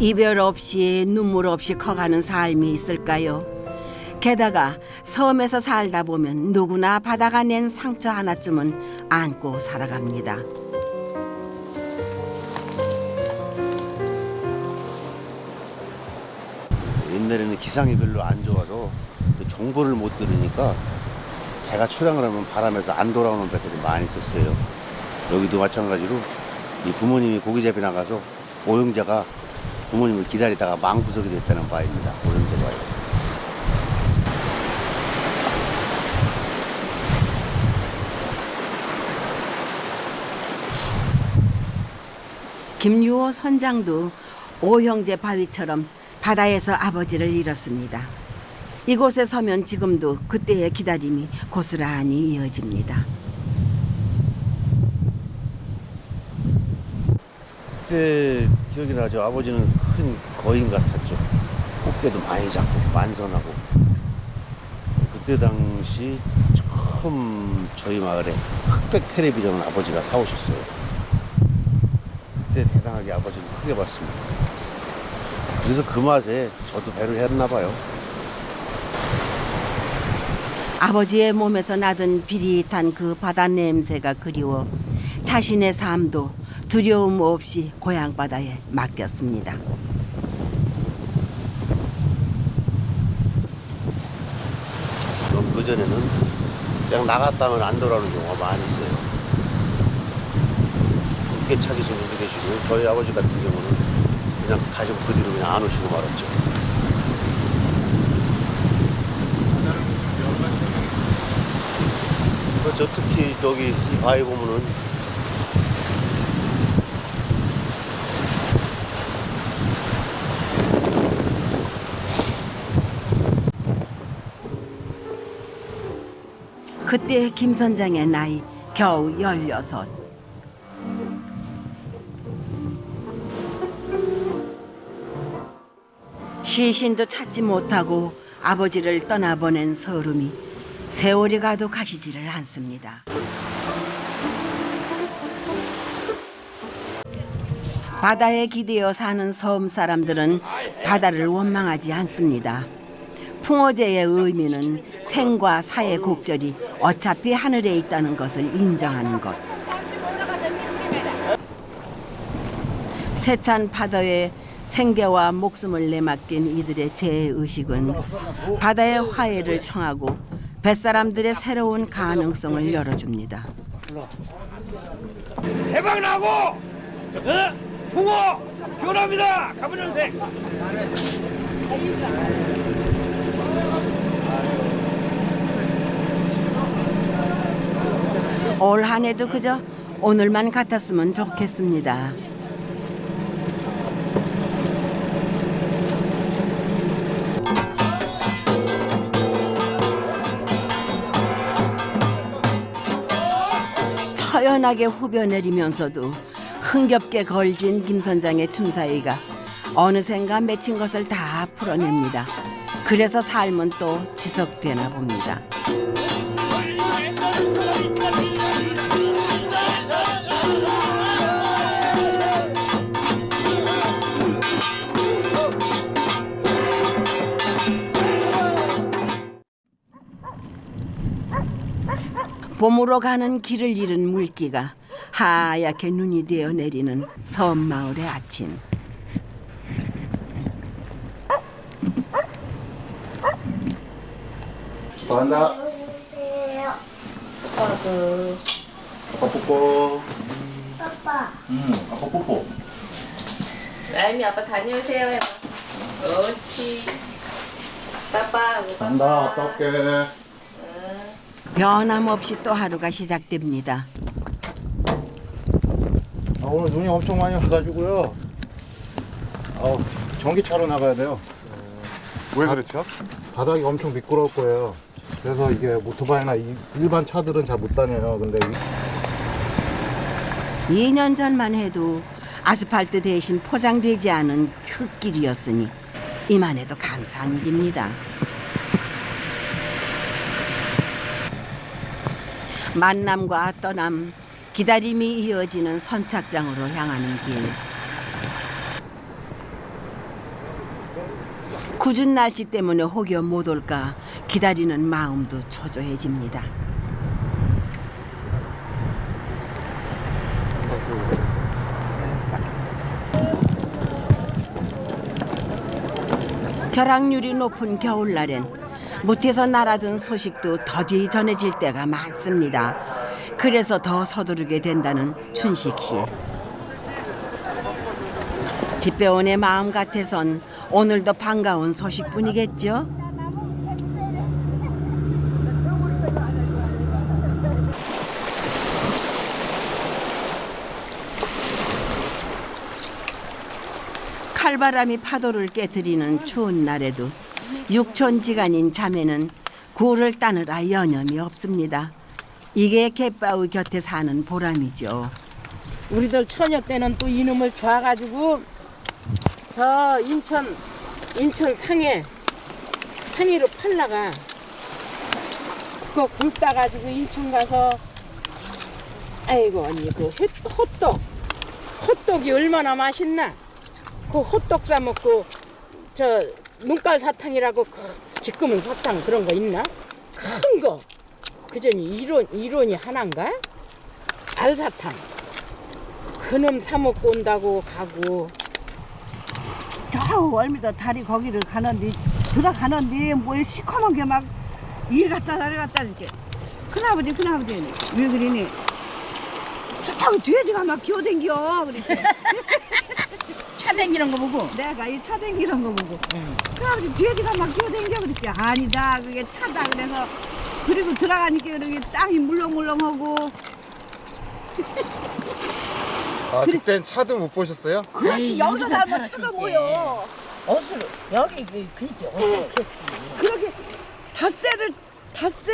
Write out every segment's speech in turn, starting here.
이별 없이 눈물 없이 커가는 삶이 있을까요? 게다가 섬에서 살다 보면 누구나 바다가 낸 상처 하나쯤은 안고 살아갑니다. 옛날에는 기상이 별로 안 좋아서 그 정보를 못 들으니까 배가 출항을 하면 바람에서 안 돌아오는 배들이 많이 있었어요. 여기도 마찬가지로 이 부모님이 고기 잡이 나가서 오용자가 부모님을 기다리다가 망부석이 됐다는 바입니다. 오용자 바에. 김유호 선장도 오형제 바위처럼 바다에서 아버지를 잃었습니다. 이곳에 서면 지금도 그때의 기다림이 고스란히 이어집니다. 그때 기억이 나죠. 아버지는 큰 거인 같았죠. 꽃게도 많이 잡고 만선하고. 그때 당시 처음 저희 마을에 흑백 텔레비전을 아버지가 사오셨어요. 그때 대단하게 아버지를 크게 봤습니다. 그래서 그 맛에 저도 배를 했나 봐요. 아버지의 몸에서 나던 비릿한 그 바다 냄새가 그리워 자신의 삶도 두려움 없이 고향 바다에 맡겼습니다. 그럼 그전에는 그냥 나갔다면 안 돌아오는 경우가 많이 있어요. 늦게 찾으신 분도 계시고 저희 아버지 같은 경우는 그냥 가지고 그 뒤로 그냥 안 오시고 말았죠. 그저 특히 저기 이 바위 보면은 그때 김 선장의 나이 겨우 16. 시신도 찾지 못하고 아버지를 떠나보낸 서름이 세월이 가도 가시지를 않습니다. 바다에 기대어 사는 섬 사람들은 바다를 원망하지 않습니다. 풍어제의 의미는 생과 사의 곡절이 어차피 하늘에 있다는 것을 인정하는 것. 세찬 파도에 생계와 목숨을 내맡긴 이들의 제의식은 바다의 화해를 청하고 뱃사람들의 새로운 가능성을 열어줍니다. 대박 나고 어? 붕어 변합니다 가문연생 올 한 해도 그저 오늘만 같았으면 좋겠습니다. 처연하게 후벼 내리면서도 흥겹게 걸진 김 선장의 춤사위가 어느샌가 맺힌 것을 다 풀어냅니다. 그래서 삶은 또 지속되나 봅니다. 봄으로 가는 길을 잃은 물기가 하얗게 눈이 되어 내리는 섬 마을의 아침. 반다. 안녕하세요. 아빠 뽀뽀. 아빠. 응, 아빠 뽀뽀. 라임이 아빠 다녀오세요 해봐. 빠빠하고 빠빠. 간다, 갔다 올게. 변함없이 또 하루가 시작됩니다. 아, 오늘 눈이 엄청 많이 와가지고요. 어, 전기차로 나가야 돼요. 왜 그렇죠? 바닥이 엄청 미끄러울 거예요. 그래서 이게 오토바이나 이- 일반 차들은 잘 못 다녀요. 근데 이- 2년 전만 해도 아스팔트 대신 포장되지 않은 흙길이었으니 이만 해도 감사한 일입니다. 만남과 떠남, 기다림이 이어지는 선착장으로 향하는 길. 궂은 날씨 때문에 혹여 못 올까 기다리는 마음도 초조해집니다. 벼락률이 높은 겨울날엔 무태서 날아든 소식도 더디 전해질 때가 많습니다. 그래서 더 서두르게 된다는 춘식 씨. 집배원의 마음 같아선 오늘도 반가운 소식뿐이겠죠. 칼바람이 파도를 깨뜨리는 추운 날에도 육촌지간인 자매는 굴을 따느라 여념이 없습니다. 이게 갯바위 곁에 사는 보람이죠. 우리들 처녀 때는 또 이놈을 줘가지고 저 인천 인천 상해 상해로 팔라가 그거 굴 따가지고 인천 가서 아이고 언니 그 호- 호떡 호떡이 얼마나 맛있나 그 호떡 사 먹고 저 눈깔 사탕이라고 그 지금은 사탕 그런 거 있나? 큰 거. 그전이 이론 이론이 하나인가? 알사탕. 그놈 사 먹고 온다고 가고. 저 월미도 다리 거기를 가는데 들어가는데 뭐에 시커먼 게막 일 갔다 다리 갔다 이렇게. 큰아버지 큰아버지. 왜 그러니? 저 돼지가 막 기어댕겨. 그렇게 차 댕기는 거 보고? 내가 이 차 댕기는 거 보고. 큰아버지 돼지가 막 기어댕겨 그렇게 아니다. 그게 차다. 그래서 그리고 들어가니까 그렇게 땅이 물렁물렁하고. 아 그땐 차도 못 보셨어요? 그렇지. 여기서 살면 차가 뭐여. 옷을 여기 그 그게 옷을 그렇게. 닷새를 닷새?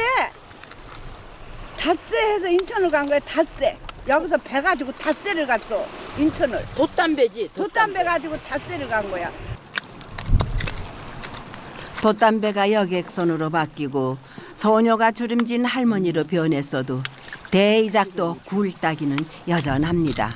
닷새 해서 인천을 간 거야. 닷새. 여기서 배 가지고 닷새를 갔어 인천을. 돛담배지 돛담배. 가지고 닷새를 간 거야. 돛담배가 여객선으로 바뀌고 소녀가 주름진 할머니로 변했어도 대이작도 굴 따기는 여전합니다.